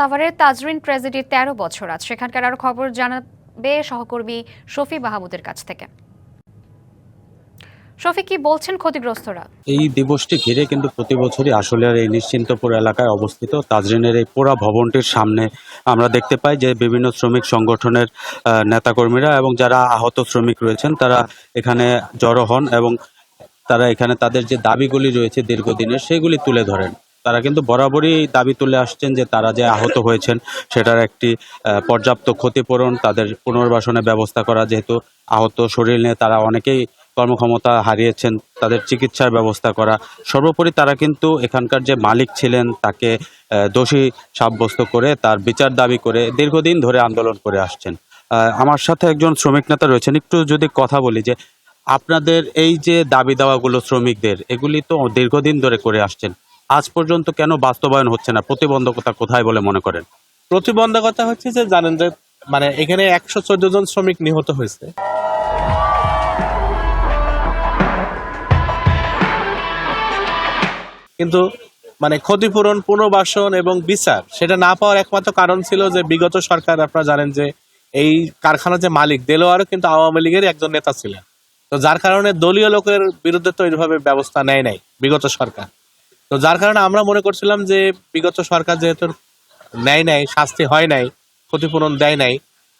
সাভারের তাজরিন ট্রেজেডির তেরো বছর আজ। সেখানকার আরও খবর জানাবে সহকর্মী শফি মাহমুদের কাছ থেকে। শফি, কি বলছেন ক্ষতিগ্রস্তরা? এই দিবসটি ঘিরে কিন্তু প্রতি বছরই আসলের এই নিশ্চিন্তপুর এলাকায় অবস্থিত তাজরিনের এই পোড়া ভবনটির সামনে আমরা দেখতে পাই যে বিভিন্ন শ্রমিক সংগঠনের নেতাকর্মীরা এবং যারা আহত শ্রমিক রয়েছেন, তারা এখানে জড়ো হন এবং তারা এখানে তাদের যে দাবিগুলি রয়েছে দীর্ঘদিনের, সেগুলি তুলে ধরেন। তারা কিন্তু বরাবরই দাবি তুলে আসছেন যে তারা যে আহত হয়েছেন সেটার একটি পর্যাপ্ত ক্ষতিপূরণ তাদের পুনর্বাসনের ব্যবস্থা করা যেহেতু আহত শরীর নিয়ে তারা অনেকেই কর্মক্ষমতা হারিয়েছেন, তাদের চিকিৎসার ব্যবস্থা করা। সর্বোপরি তারা কিন্তু এখানকার যে মালিক ছিলেন তাকে দোষী সাব্যস্ত করে তার বিচার দাবি করে দীর্ঘদিন ধরে আন্দোলন করে আসছেন। আমার সাথে একজন শ্রমিক নেতা রয়েছেন। একটু যদি কথা বলি যে আপনাদের এই যে দাবি দাওয়াগুলো শ্রমিকদের, এগুলি তো দীর্ঘদিন ধরে করে আসছেন। আজ পর্যন্ত কেন বাস্তবায়ন হচ্ছে না? প্রতিবন্ধকতা কোথায় বলে মনে করেন? প্রতিবন্ধকতা হচ্ছে যে, জানেন যে মানে এখানে একশো চোদ্দ জন শ্রমিক নিহত হয়েছে। কিন্তু মানে ক্ষতিপূরণ, পুনর্বাসন এবং বিচার, সেটা না পাওয়ার একমাত্র কারণ ছিল যে, বিগত সরকার আপনারা জানেন যে, এই কারখানার যে মালিক, দেলোয়ারও কিন্তু আওয়ামী লীগের একজন নেতা ছিলেন। তো যার কারণে দলীয় লোকের বিরুদ্ধে তো এইভাবে ব্যবস্থা নেয় নাই, বিগত সরকার। তো যার কারণে আমরা মনে করছিলাম যে বিগত সরকার যেহেতু নেয় নাই, শাস্তি হয় নাই, ক্ষতিপূরণ দেয় নাই,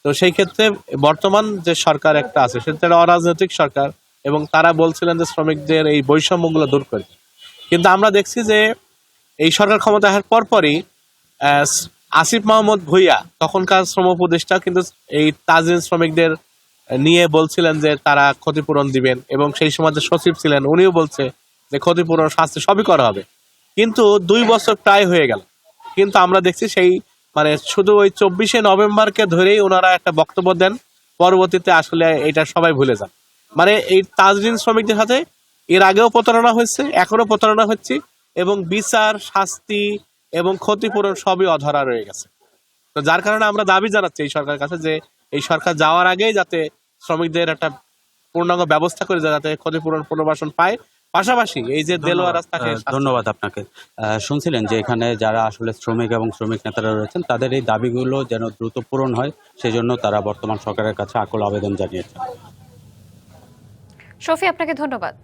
তো সেই ক্ষেত্রে বর্তমান যে সরকার একটা আছে, সেটা অরাজনৈতিক সরকার এবং তারা বলছিলেন যে শ্রমিকদের এই বৈষম্যগুলো দূর করে। কিন্তু আমরা দেখছি যে এই সরকার ক্ষমতা আসার পরপরই আসিফ মাহমুদ ভুইয়া, তখনকার শ্রম উপদেষ্টা, কিন্তু এই তাজিন শ্রমিকদের নিয়ে বলছিলেন যে তারা ক্ষতিপূরণ দিবেন এবং সেই সময় যে সচিব ছিলেন, উনিও বলছে যে ক্ষতিপূরণ, শাস্তি সবই করা হবে। কিন্তু দুই বছর প্রায় হয়ে গেল। কিন্তু আমরা দেখছি সেই মানে শুধু ওই চব্বিশে নভেম্বরকে ধরেই ওনারা একটা বক্তব্য দেন, পরবর্তীতে আসলে এটা সবাই ভুলে যান। মানে এই তাজরিন শ্রমিকদের সাথে এর আগেও প্রতারণা হয়েছে এখনও প্রতারণা হচ্ছে, এবং বিচার, শাস্তি এবং ক্ষতিপূরণ সবই অধরা রয়ে গেছে। তো যার কারণে আমরা দাবি জানাচ্ছি এই সরকারের কাছে যে এই সরকার যাওয়ার আগেই যাতে শ্রমিকদের একটা পূর্ণাঙ্গ ব্যবস্থা করে, যাতে ক্ষতিপূরণ পুনর্বাসন পায় পাশাপাশি এই যে দেলোয়ার রাস্তাকে ধন্যবাদ আপনাকে। আহ, শুনছিলেন যে এখানে যারা আসলে শ্রমিক এবং শ্রমিক নেতারা রয়েছেন তাদের এই দাবিগুলো যেন দ্রুত পূরণ হয় সেজন্য তারা বর্তমান সরকারের কাছে আকুল আবেদন জানিয়েছেন। শফি আপনাকে ধন্যবাদ।